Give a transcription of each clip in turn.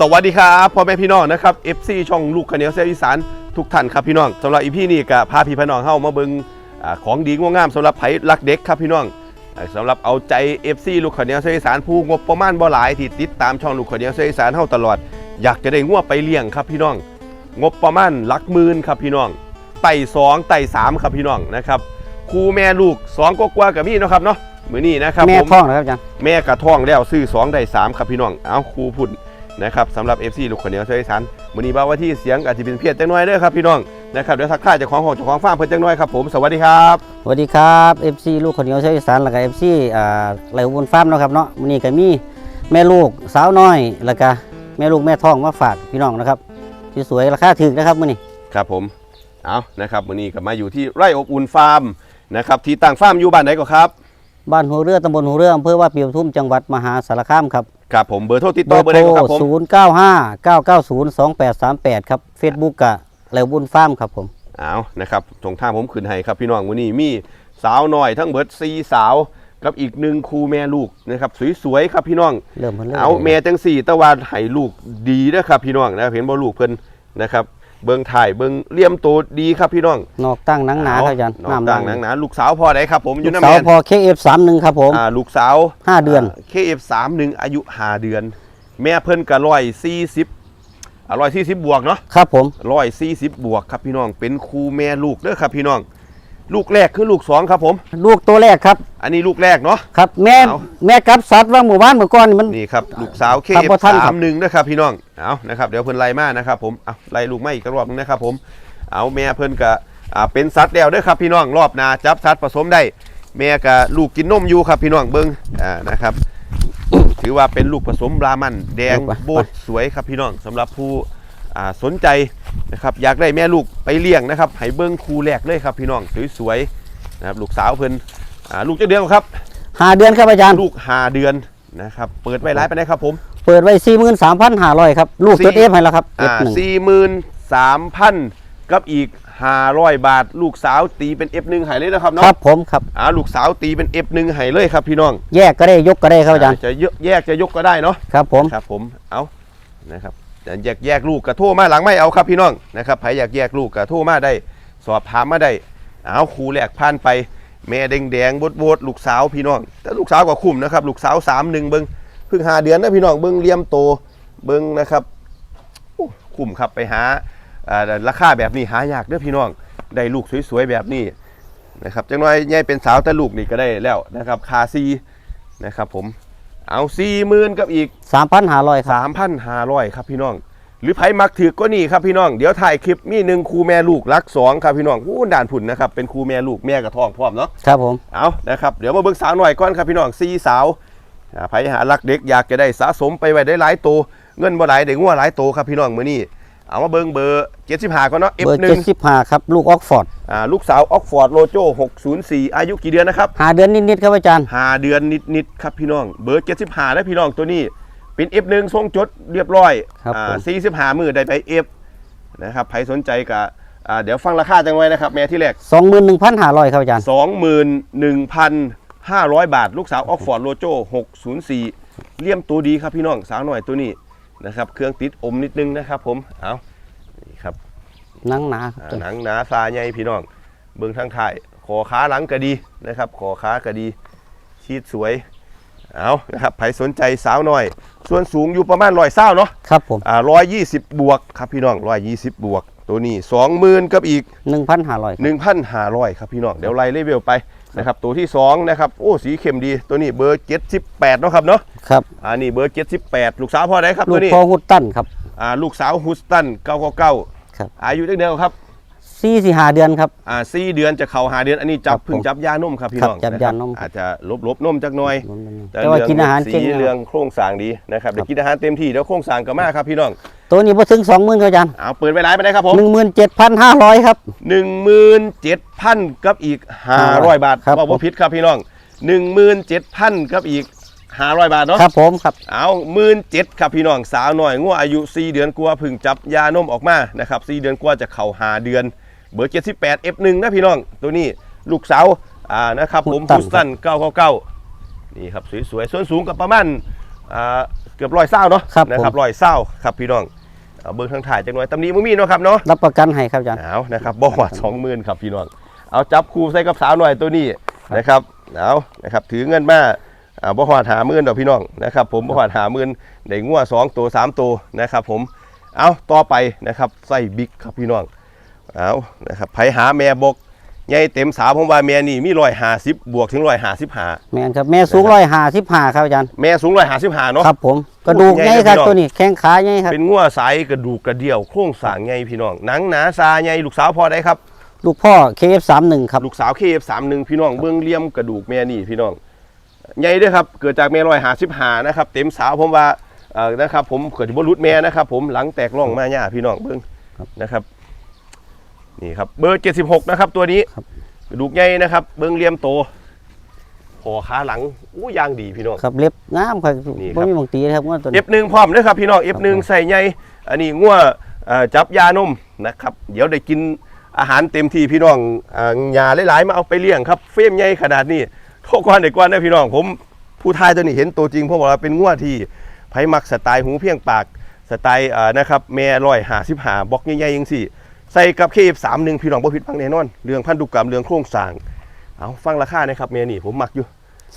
สวัสดีครับพ่อแม่พี่น้องนะครับ FC ช่องลูกขาวเหนียวเสียอีสานทุกท่านครับพี่น้องสำหรับอีพี่นี่ก็พาพี่พี่น้องเข้ามาเบิงอ่าของดีงวงามสำหรับไผรักเด็กครับพี่น้องอ่าสำหรับเอาใจ FC ลูกขาวเหนียวเสียอีสานผู้งบประมาณบ่หลายที่ติดตามช่องลูกขาวเหนียวเสียอีสานเฮาตลอด อยากจะได้งัวไปเลี้ยงครับพี่น้อง งบประมาณหลักหมื่นครับพี่น้องไต่สองไต่สามครับพี่น้องนะครับครูแม่ลูกสองกว่าๆกับพี่นาะครับเนาะมือนี้นะครับแม่ผมท้องนะครับอาจารย์แม่กระท่องแล้วซื้อ2ได้3ครับพี่น้องเอาครูพุ่น นะครับสำหรับ FC ลูกคนเหนียวช่วยสันมื้อนี้บ่าวว่าที่เสียงอาจจะเป็นเพี้ยนจังน้อยเด้อครับพี่น้องนะครับเดี๋ยวทักทายเจ้าของห้องเจ้าของฟาร์มเพิ่นจังน้อยครับผมสวัสดีครับสวัสดีครับ FC ลูกคนเหนียวเชาวอีสานแล้วก็ FC อ่าไหลอุบลฟาร์มเนาะครับเนาะมื้อนี้ก็มีแม่ลูกสาวน้อยแล้วก็แม่ลูกแม่ท้องมาฝากพี่น้องนะครับสวยๆราคาถูกนะครับมื้อนี้ครับผมเอานะครับมื้อนี้ก็มาอยู่ที่ไร่อบอุ่นฟาร์มนะครับที่ตั้งฟาร์มอยู่บ้านไหนก็ครับ บ้านหัวเรือตำบลหัวเรืออำเภอว่าปีปทุมจังหวัดมหาสารคามครับครับผมเบอร์โทรติดต่อเบอร์ใดก็ครับผม0959902838ครับ Facebook ก็ไหลอุบลฟาร์มครับผมเอานะครับส่งทางผมขึ้นให้ครับพี่น้องมื้อนี้มีสาวน้อยทั้งเบิด4สาวกับอีกหนึ่งครูแม่ลูกนะครับสวยๆครับพี่น้องเริ่มเพิ่นเริ่มเอาแม่จังสี่ตะวันให้ลูกดีนะครับพี่น้องนะครับเห็นบ่ลูกเพิ่นนะครับ เบิ่งถ่ายเบิ่งเลี่ยมโตดีครับพี่น้องนอกตั้งหนังหนาครับอาจารย์น้ำดังหนังหนาลูกสาวพอได้ครับผมอลูยู่กน้ำสาแมวนพอ KF31 ครับผมอ่าลูกสาวห้าเดือนเคเอฟสามหนึ่งอายุห้าเดือน แม่เพิ่นก็ร้อยสี่สิบอ่าร้อยสี่สิบบวกเนาะครับผมร้อยสี่สิบบวกครับพี่น้องเป็นครูแม่ลูกเด้อครับพี่น้อง ลูกแรกคือลูกสองครับผม ลูกตัวแรกครับ อันนี้ลูกแรกเนาะ ครับ แม่เอา แม่กับสัตว์ว่าหมู่บ้านเมื่อก่อนนี่มัน นี่ครับลูกสาวเคครับเอฟบ่ทันครัสาบ มหนึ่งนะครับพี่น้องเอานะครับเดี๋ยวเพิ่นไล่มานะครับผมเอาไล่ลูกมาอีกรอบนึงนะครับผมเอาแม่เพิ่นก็อ่าเป็นสัตว์แล้วเด้อครับพี่น้องรอบหนาจับสัตว์ผสมได้ แม่กับลูกกินนมอยู่ครับพี่น้องเบิ้งอ่านะครับ ถือว่าเป็นลูกผสมบรามันแดงไปโบดสวยครับพี่น้องสำหรับผู้อ่า สนใจนะครับอยากได้แม่ลูกไปเลี้ยงนะครับให้เบิ้งคูแรกเลยครับพี่น้องสวยๆนะครับลูกสาวเพิ่นอ่าลูกเจ้าเดือนบ่ครับหาเดือนครับอาจารย์ลูกหาเดือนนะครับเปิดไว้ร้ายไปได้ครับผมเปิดไว้43,500ครับลูกสี่ตัวเอฟให้แล้วครับอ่า F1 สี่หมื่นสามพันกับอีกห้าร้อยบาท ลูกสาวตีเป็น F1 ให้เลยนะครับคเนาะรับผมครับอ่าลูกสาวตีเป็น F1 ให้เลยครับพี่น้อง แยกก็ได้ยกก็ได้ครับอาจารย์จะเยอะแยกจะยกก็ได้เนาะครับผมครับผมเอานะครับ แต่แยกแยกลูกกระโทรมาหลังไม่เอาครับพี่น้องนะครับใครอยากแยกลูกกระโทรมาได้ สอบถามมาได้เอาครูแรกผ่านไป แม่แดงแดงบดบดลูกสาวพี่น้อง แต่ลูกสาวก็คุ้มนะครับลูกสาวสามหนึ่งเบิ้งเพิ่งหาเดือนนะพี่น้องเบิ้งเลี่ยมโตเบิ้งนะครับคุ้มครับไปหาอ่าราคาแบบนี้หายากเด้อพี่น้องได้ลูกสวยๆแบบนี้นะครับจังน้อยใหญ่เป็นสาวแต่ลูกนี่ก็ได้แล้วนะครับคาซีนะครับผม เอาสี่หมื่นกับอีก3,500ครับสามพันห้าร้อยครับพี่น้อง หรือไผมักถือก็นี่ครับพี่น้อง เดี๋ยวถ่ายคลิปมีหนึ่งครูแม่ลูกรักสองครับพี่น้องอู้ด่านผุนนะครับ เป็นครูแม่ลูกแม่กับท้องพร้อมเนาะ ครับผม เอานะครับ เดี๋ยวมาเบิ่งสาวหน่อยก่อนครับพี่น้องสี่สาวอ่าไผหารักเด็กอยากจะได้สะสมไปไว้ได้หลายโตวเงินบ่หลายได้งัวหลายโตวครับพี่น้องมื้อนี้ เอามาเบิ่งเบอร์75ก่อนเนาะเบอร์ F1 75ครับ ลูกออกฟอร์ดอ่าลูกสาวออกฟอร์ดโลโจ604อายุกี่เดือนนะครับหาเดือนนิดๆครับอาจารย์หาเดือนนิดๆครับพี่น้องเบอร์75แล้วพี่น้องตัวนี้เป็น F1 ทรงจดเรียบร้อยครับอ่าผม45มือได้ไป F นะครับใครสนใจก็อ่าเดี๋ยวฟังราคาจังไว้นะครับแม่ที่แรก21,500ครับอาจารย์21,500บาท ลูกสาวออกฟอร์ดโลโจ604เลี่ยมตัวดีครับพี่น้องสาวหน่อยตัวนี้ นะครับ เครื่องติดอมนิดนึงนะครับ ผมเอานี่ครับหนังหนาครับอ่าตัวหนังหนาซาใหญ่พี่น้องเบื้องทางถ่ายขอขาหลังก็ดีนะครับขอขาก็ดี ชีดสวยเอานะครับใครสนใจสาวหน่อย ส่วนสูงอยู่ประมาณร้อยเศร้าเนาะครับผมอ่าร้อยยี่สิบบวกครับพี่น้องร้อยยี่สิบบวก ตัวนี้สองหมื่นกับอีก1,500หนึ่งพันห้าร้อยครับพี่น้อง เดี๋ยวไล่เลเวลไปนะครับตัวที่สองนะครับโอ้สีเข้มดีตัวนี้เบอร์เจ็ดสิบแปดเนาะครับเนาะครับอ่านี่เบอร์เจ็ดสิบแปดลูกสาวพ่อได้ครับลูตัวกนี้พ่อฮุตตันครับอ่าลูกสาวฮุสตันเก้าเก้าครับอายุเท่าเดียวครับ 4สิหาเดือนครับ อ่าสี่เดือนจะเข่าหาเดือนอันนี้จับครับผมเพึ่งจับยานมครับพี่ครับน้องจับยานมะครับอาจจะลบลบนมจักหน่อยแต่ว่ากินอาหารสีเก่งนะเรื่องโครงสร้างดีนะครับเดี๋ยวกินอาหารเต็มที่เดี๋ยวโครงสร้างก็มากครับพี่น้องตัวนี้บ่ถึง20,000ครับอาจารย์เอาเปิดไว้ร้ายไปได้ครับผม17,500ครับหนึ่งหมื่นเจ็ดพันกับอีกห้าร้อยบาทครับบอกว่าผิดครับพี่น้องหนึ่งหมื่นเจ็ดพันกับอีกห้าร้อยบาทเนาะ ครับผมครับ เอาหมื่นเจ็ดครับพี่น้องสาวหน่อยงัวอายุสี่เดือนกว่าเพึ่งจับยานมออกมานะครับสี่เดือนกว่าจะเข่าหาเดือน เบอร์เจ็ดสิบแปด F1 นะพี่น้อง ตัวนี้ลูกสาวอ่านะครับผมฮุฮุสสตัตันนเก้าเก้าเก้านี่ครับสวยๆส่วนสูงกับประมาณอ่าเกือบร้อยเศร้าเนาะครับนะครับผมร้อยเศร้าครับพี่น้องเอาเบิ้งทางถ่ายจังหน่อยตำหนี้มึงมีเนาะครับเนาะรับประกันให้ครับอาจารย์เอานะครับบ่หวัดสองหมื่นครับพี่น้องเอาจับคู่ใส่กับสาวหน่อยตัวนี้นะครับเอานะครับถือเงินมาอ่าบ่หวัดหาหมื่นดอกพี่น้องนะครับผมบ่หวัดหาหมื่นได้งัวสองตัวสามตัวนะครับผมเอาต่อไปนะครับใส่บิ๊กครับพี่น้อง เอานะครับไผหาแม่บกใหญ่เต็มสาวผมว่าแม่นี่มีร้อยห้าสิบบวกถึงร้อยห้าสิบห้าแม่นครับแม่สูงร้อยห้าสิบห้าครับอาจารย์แม่สูงร้อยห้าสิบห้าเนาะครับผมกระดูกใหญ่ใหญ่ครับพี่น้องตัวนี้แข้งขาใหญ่ครับเป็นงัวสายกระดูกกระเดี่ยวโครงสร้างใหญ่พี่น้องหนังหนาซาใหญ่ลูกสาวพอได้ครับ ลูกพ่อ KF31 ครับลูกสาวเคฟสามหนึ่งพี่น้องเบื้องเลี่ยมกระดูกแม่นี่พี่น้องใหญ่เด้วยครับเกิดจากแม่ลอยหาสิบหานะครับเต็มสาวผมว่าเอ่อนะครับผมเกิดบรุษแม่นะครับผมหลังแตกร่องมาหญ้าพี่น้องเบื้องนะครับ นี่ครับเบอร์เจ็ดสิบหกนะครับตัวนี้กระดูกใหญ่นะครับ เบื้องเลี่ยมโตคอขาหลังอู้ยางดีพี่น้องครับเล็บงามครับนี่ครับบ่มีบางตีนะครับว่าตัวเอนี้ฟหนึ่งพร้อมนะครับพี่น้องเอฟหนึ่งผมใส่ใหญ่อันนี้งัวเอ่อจับยานมนะครับ เดี๋ยวได้กินอาหารเต็มที่พี่น้องอ่ายาหลายๆมาเอาไปเลี้ยงครับเฟรมใหญ่ขนาดนี้โทษก่อนเด็กก่อนนะพี่น้องผมผู้ทายตัวนี้เห็นตัวจริงเพราะว่าเป็นงัวที่ไผมักสไตล์หูเพียงปากสไตล์อ่านะครับแม่ร้อยหาสิบหาบล็อกใหญ่ๆยังสี่ ใส่กับเคฟสามหนึ่งพี่น้องบ่ผิดฟังแน่นอนเรื่องพันธุกรรมเรื่องโครงสร้างเอาฟังราคานะครับแม่นี่ผมมักอยู่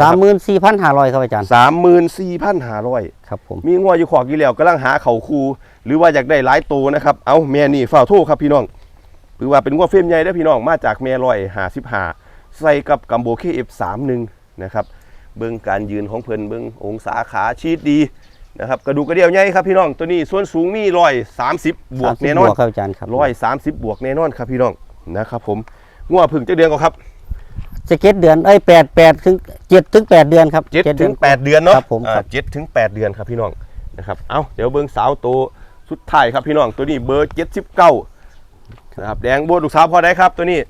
สามหมื่นสี่พันห้าร้อยครับอาจารย์สามหมื่นสี่พันห้าร้อยครับผมมีงัวอยู่ขอกอยู่แล้วกำลังหาเขาคูหรือว่าอยากได้หลายตัวนะครับเอาแม่นี่เฝ้าโทษครับพี่น้องหรือว่าเป็นงัวเฟรมใหญ่ได้อพี่น้องมาจากแม่ลอยหาสิบหาใส่กับกัมโบเคเอฟสามหนึ่งนะครับเบิ้งการยืนของเพิ่นเบิ้งองศาขาชีดดี นะครับกระดูกกระเดี่ยวใหญ่ครับพี่น้องตัวนี้ส่วนสูงมีร้อยสามสิบบวก30แน่นอนบวกครับอาจารย์ครับร้อยสามสิบบวกแน่นอนครับพี่น้องนะครับผมงัวพึ่งจะเดือนก็ครับจะเจ็ดเดือนเอ้ยแปดแปดถึงเจ็ดถึงแปดเดือนครับเจ็ดจ็ถึงแปดเดือนเนาะครับผมอ่าครับเจ็ดถึงแปดเดือนครับพี่น้องนะครับเอาเดี๋ยวเบิ้งสาวโตวสุดท้ายครับพี่น้องตัวนี้เบอร์เจ็ดสิบเก้านะครับแดงบัวลูกสาวพอได้ครับตัวนี้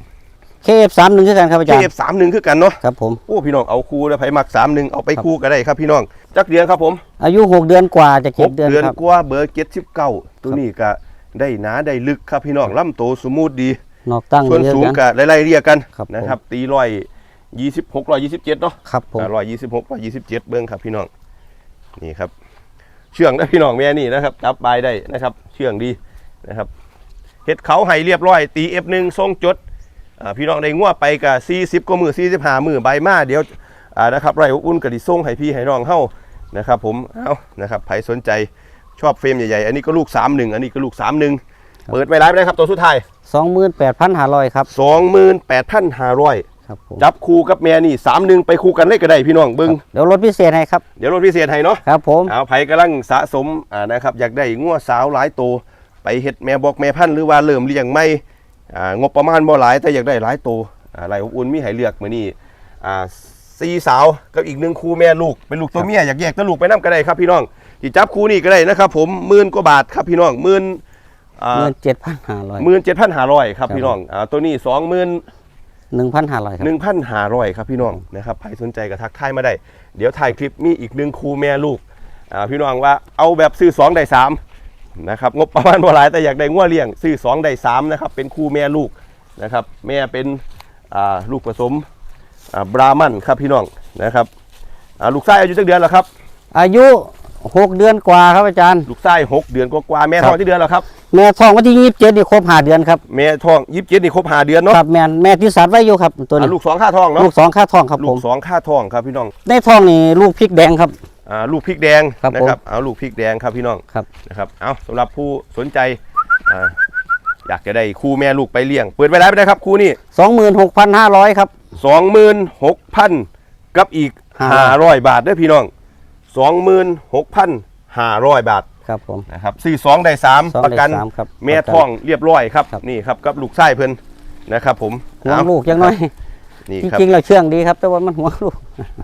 เคฟสามหนึ่งคือกันครับอาเคจารย์เอฟสามหนึ่งคือกันเนาะครับผมโอ้พี่น้องเอาคู่แล้วไผมักสามหนึ่งเอาไปคู่ก็ได้ครับพี่น้องจักเดือนครับผม อายุหกเดือนกว่าจะหเจ็ดกเดือนเดือนครับกว่าเบอร์เจ็ดสิบเก้าตัวนี้ก็ได้หนาได้ลึกครับพี่น้องลำโตสมูทดีนอกตั้งส่วนเยอะสูงนะก็ไล่ๆเรียกกันครับผมนะครับ ตีร้อยยี่สิบหกร้อยยี่สิบเจ็ดเนาะครับผมร้อยยี่สิบหกร้อยยี่สิบเจ็ดเบิ้งครับพี่น้องนี่ครับ เชื่องนะพี่น้องแม่นี่นะครับจับบายได้นะครับ เชื่องดีนะครับเฮ็ดเขาให้เรียบร้อย ตีเอฟหนึ่งทรงจดอ่า พี่น้องได้งัวไปกับสี่สิบกว่ามือสี่สิบห้ามือใบมาเดี๋ยวอ่านะครับไรอบอุ่นกระดิส่งให้พี่ให้น้องเฮ้านะครับ ผมเอานะครับใครสนใจชอบเฟรมใหญ่ๆ อันนี้ก็ลูกสามหนึ่งอันนี้ก็ลูกสามหนึ่งเปิดไว้ไลฟ์ได้ครับตัวสุดท้ายสองหมื่นแปดพันห้าร้อยครับสองหมื่นแปดพันห้าร้อยครับผมจับคู่กับแม่นี่สามหนึ่งไปคู่กันเลยก็ได้พี่น้องเบิ้งเดี๋ยวลดพิเศษให้ครับ เดี๋ยวรถพิเศษให้เนาะครับผมเอาไผกำลังสะสมอ่านะครับอยากได้งัวสาวหลายตัวไปเฮ็ดแม่บอกแม่พันธุ์หรือว่าเริ่มเลี้ยงไม่อ่า งบประมาณบ่หลายแต่อยากได้หลายตัวอ่าหลายอบอุ่นมีให้เลือกมื้อนี้อ่าสี่สาวกับอีกหนึ่งคู่แม่ลูกเป็นลูกตัวเมียอยากแยกตัวลูกไปนํก็ได้ครับพี่น้องที่จับคู่นี้ก็ได้นะครับ ผมหมื่นกว่าบาทครับพี่น้องหมื่นอ่าเงินเจ็ดพันห้าร้อยหมื่นเจ็ดพันห้าร้อยครับครับพี่น้องอ่าตัวนี้สองหมื่นหนึ่งพันห้าร้อยครับหนึ่งพันห้าร้อยครับพี่น้องนะครับใครสนใจก็ทักทายมาได้ เดี๋ยวถ่ายคลิปมีอีกหนึ่งคู่แม่ลูกอ่าพี่น้องว่าเอาแบบซื้อสองได้สาม นะครับงบประมาณบ่หลายแต่อยากได้งัวเลี้ยงซื้อสองได้สามนะครับเป็นคู่แม่ลูกนะครับแม่เป็นอ่าลูกผสมอ่าบรามันครับพี่น้องนะครับอ่าลูกไส้อายุจักเดือนแล้วครับ อายุหกเดือนกว่าครับอาจารย์ ลูกไส้หกเดือนกว่าๆแม่ครับท้องที่เดือนแล้วครับแม่ท้องวันที่ยี่สิบเจ็ดนี่ครบห้าเดือนครับแม่ท้องยิบเจ็ดนี่ครบหาเดือนเนาะครับแม่นแม่ที่สัตว์ไว้อยู่ครับตัวนี้อ่าลูกสองค่าท้องเนาะลูกสองค่าท้องครับลูผกมสองค่าท้องครับพี่น้องในท้องนี่ลูกพริกแดงครับ อ่าลูกพริกแดงครับนะผมครับเอาลูกพริกแดงครับพี่น้องครับ นะครับเอาสำหรับผู้สนใจอ่าอยากจะได้คู่แม่ลูกไปเลี้ยง เปิดไว้แล้วไปได้ครับคู่นี้สองหมื่นหกพันห้าร้อยครับ สองหมื่นหกพันกับอีกห้าห้าร้อยบาทเด้อพี่น้องสองหมื่นหกพันห้าร้อยบาท ครับผม นะครับสี่สองได้สามสองประได้กันสามครับแม่ประกันท้องเรียบร้อยครับ ครับ นี่ครับกับลูกไส้เพิ่นนะครับ ผมห่วงเอาลูกยังน้อย นี่จครับริงๆเราเชื่องดีครับ แต่ว่ามันห่วงลูก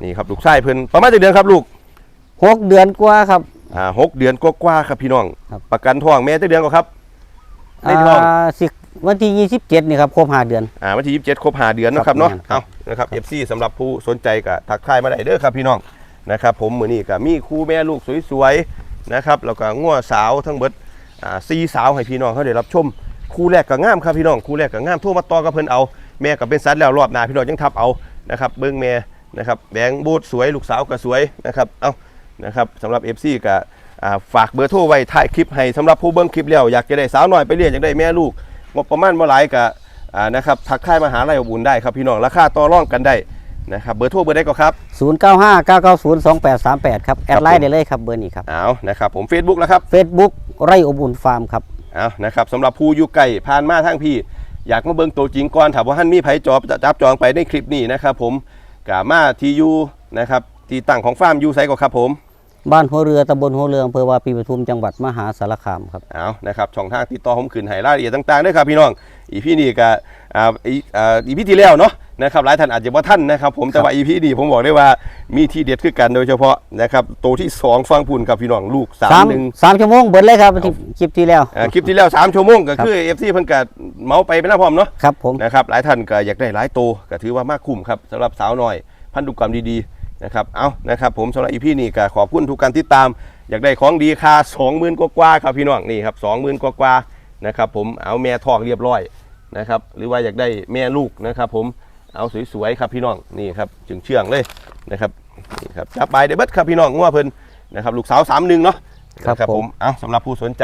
นี่ครับลูกไส้เพิ่นประมาณกี่เดือนครับลูก หกเดือนกว่าครับ อ่าหกเดือนกว่าๆครับพี่น้อง ครับ ประกันท้องแม่ตั้งเดือนก็ครับ ในท้องอ่าสิวันที่ยี่สิบเจ็ดนี่ครับครบห้าเดือน อ่าวันที่ยี่สิบเจ็ดครบหาเดือนเนาะครับเนาะครับ เอานะครับเอฟซีสำหรับผู้สนใจก็ทักทายมาได้เด้อครับพี่น้องนะครับ ผมมือนี้ก็มีคู่แม่ลูกสวยๆนะครับแล้วก็งัวสาวทั้งเบิดอ่าซีสาวให้พี่น้องเขาได้รับชม คู่แรกก็งามครับพี่น้อง คู่แรกก็งามโทั่วมาต่อกับเพิ่นเอา แม่ก็เป็นสัตว์แล้วรอบหน้าพี่น้องยังทับเอานะครับ เบิ้งแม่นะครับแบงบูดสวยลูกสาวก็สวยนะครับ เอา นะครับสำหรับ FC ก็อ่าฝากเบอร์โทรไว้ท้ายคลิปให้สำหรับผู้เบิ่งคลิปแล้วอยากจะได้สาวน้อยไปเรียนอยากได้แม่ลูกงบประมาณบ่หลายก็อ่านะครับทักทายมาหาลัยอบอุ่นได้ครับพี่น้องราคาต่อรองกันได้นะครับเบอร์โทรเบอร์ใดก็ครับ 0 9 5 9 9 0 2 8 3 8 ครับ แอดไลน์ได้เลยครับเบอร์นี้ครับเอานะครับผม Facebook แล้วครับ Facebook ไร่อบอุ่นฟาร์มครับเอานะครับสำหรับผู้อยู่ไกลผ่านมาทางพี่ อยากมาเบิ่งตัวจริงก่อนถามว่าท่านมีไผจอบจับจองไปในคลิปนี้นะครับผมกามาที่อยู่นะครับที่ตั้งของฟาร์มอยู่ไซก็ครับผม บ้านหัวเรือตำบลหัวเรืออำเภอวาปีปทุมจังหวัดมหาสารคามครับเอานะครับช่องทางติดต่อผมขึ้นให้รายละเอียดต่างๆด้วยครับพี่น้องอีพี่นี่ก็อ่าอีอ่าอีพี่ที่แล้วเนาะนะครับหลายท่านอาจจะว่าท่านนะครับ ผมแต่ว่าอีพี่นี่ผมบอกได้ว่ามีที่เด็ดคือกันโดยเฉพาะนะครับตัวที่สองฟังพุ่นครับพี่น้องลูกสามสามหนึ่งสามชั่วโมงเบิดเลยครับที่คลิปที่แล้วอ่าคลิปที่แล้ว3ชั่วโมงก็คือเอฟซีเพิ่นก็เมาไปเป็นหน้าพร้อมเนาะครับผมนะครับหลายท่านก็อยากได้หลายโตวก็ถือว่ามากคุ้มครับสำหรับสาวน้อยพันธุกรรมดีๆ นะครับเอานะครับผมสำหรับอีพี่นี่ก็ขอบคุณทุกการติดตาม อยากได้ของดีค่า20,000กว่าๆครับพี่น้องนี่ครับ20,000กว่าๆนะครับผมเอาแม่ทองเรียบร้อยนะครับหรือว่าอยากได้แม่ลูกนะครับผมเอาสวยๆครับพี่น้องนี่ครับจึงเชื่องเลยนะครับนี่ครับจับใบเดเบิดครับพี่น้องงัวเพิ่นนะครับลูกสาว3 1เนาะครับนะผมเอาสำหรับผู้สนใจ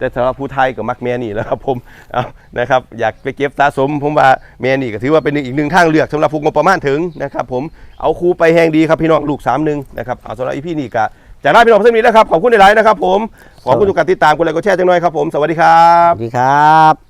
แต่สำหรับผู้ไทยก็มักแม่นี่แหล้วครับผมเอานะครับอยากไปเก็บสะสม ผมว่าแม่นี่ก็ถือว่าเป็นอีกหนึ่งทางเลือกสำหรับผู้งบประมาณถึงนะครับผมเอาครูไปแหงดีครับพี่น้องลูกสามหนึ่งนะครับเอาสำหรับอีพี่นี่ก็จากนั้นพี่น้องเพื่อนนี้นะครับขอบคุณหลายๆนะครับผมขอบคุณทุกการติดตามกดไลค์กดแชร์จังหน่อยครับผมสวัสดีครับสวัสดีครับ